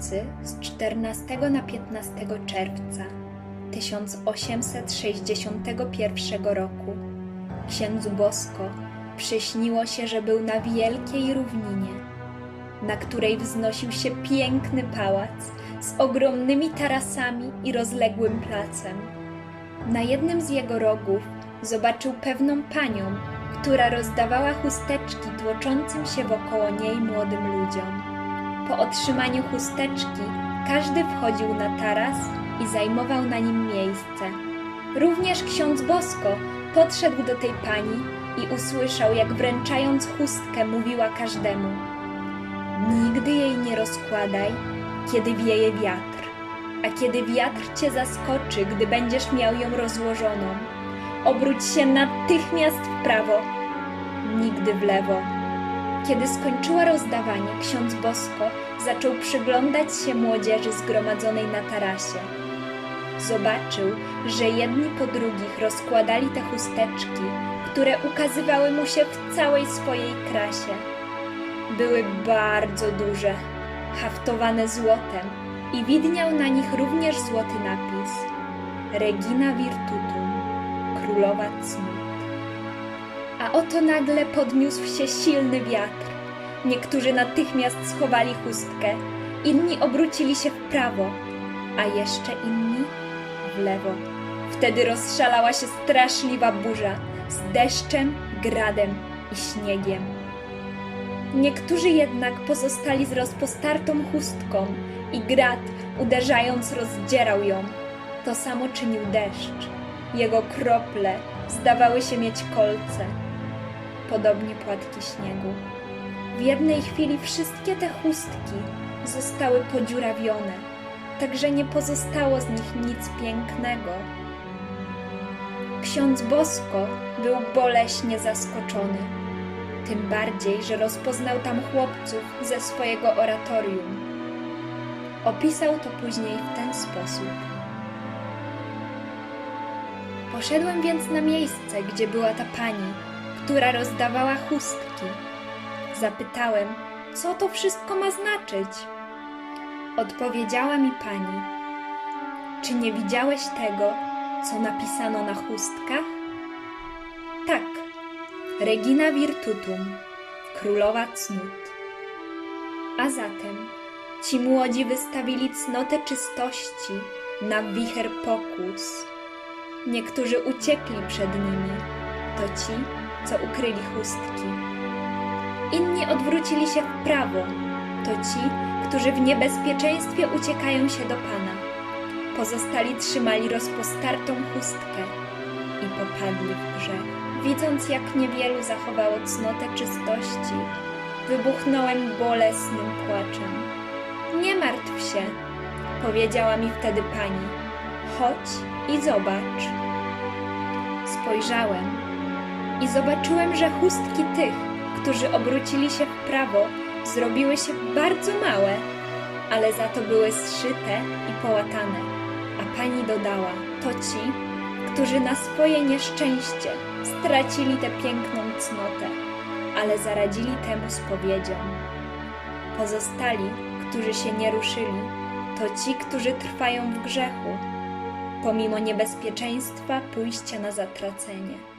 nocy z 14 na 15 czerwca 1861 roku księdzu Bosko przyśniło się, że był na wielkiej równinie, na której wznosił się piękny pałac z ogromnymi tarasami i rozległym placem. Na jednym z jego rogów zobaczył pewną panią, która rozdawała chusteczki tłoczącym się wokoło niej młodym ludziom. Po otrzymaniu chusteczki każdy wchodził na taras i zajmował na nim miejsce. Również ksiądz Bosko podszedł do tej pani i usłyszał, jak wręczając chustkę mówiła każdemu: Nigdy jej nie rozkładaj, kiedy wieje wiatr, a kiedy wiatr cię zaskoczy, gdy będziesz miał ją rozłożoną, obróć się natychmiast w prawo, nigdy w lewo. Kiedy skończyła rozdawanie, ksiądz Bosko zaczął przyglądać się młodzieży zgromadzonej na tarasie. Zobaczył, że jedni po drugich rozkładali te chusteczki, które ukazywały mu się w całej swojej krasie. Były bardzo duże, haftowane złotem i widniał na nich również złoty napis Regina Virtutum, królowa cnót. A oto nagle podniósł się silny wiatr. Niektórzy natychmiast schowali chustkę, inni obrócili się w prawo, a jeszcze inni w lewo. Wtedy rozszalała się straszliwa burza z deszczem, gradem i śniegiem. Niektórzy jednak pozostali z rozpostartą chustką i grad, uderzając, rozdzierał ją. To samo czynił deszcz. Jego krople zdawały się mieć kolce. Podobnie płatki śniegu. W jednej chwili wszystkie te chustki zostały podziurawione, tak że nie pozostało z nich nic pięknego. Ksiądz Bosko był boleśnie zaskoczony, tym bardziej, że rozpoznał tam chłopców ze swojego oratorium. Opisał to później w ten sposób. Poszedłem więc na miejsce, gdzie była ta pani, która rozdawała chustki. Zapytałem, co to wszystko ma znaczyć. Odpowiedziała mi pani: Czy nie widziałeś tego, co napisano na chustkach? Tak, Regina Virtutum, królowa cnót. A zatem ci młodzi wystawili cnotę czystości na wicher pokus. Niektórzy uciekli przed nimi, to ci, co ukryli chustki. Inni odwrócili się w prawo, to ci, którzy w niebezpieczeństwie uciekają się do Pana. Pozostali trzymali rozpostartą chustkę i popadli w grzech. Widząc, jak niewielu zachowało cnotę czystości, wybuchnąłem bolesnym płaczem. Nie martw się, powiedziała mi wtedy pani. Chodź i zobacz. Spojrzałem i zobaczyłem, że chustki tych, którzy obrócili się w prawo, zrobiły się bardzo małe, ale za to były zszyte i połatane. A pani dodała: To ci, którzy na swoje nieszczęście stracili tę piękną cnotę, ale zaradzili temu spowiedzią. Pozostali, którzy się nie ruszyli, to ci, którzy trwają w grzechu, pomimo niebezpieczeństwa pójścia na zatracenie.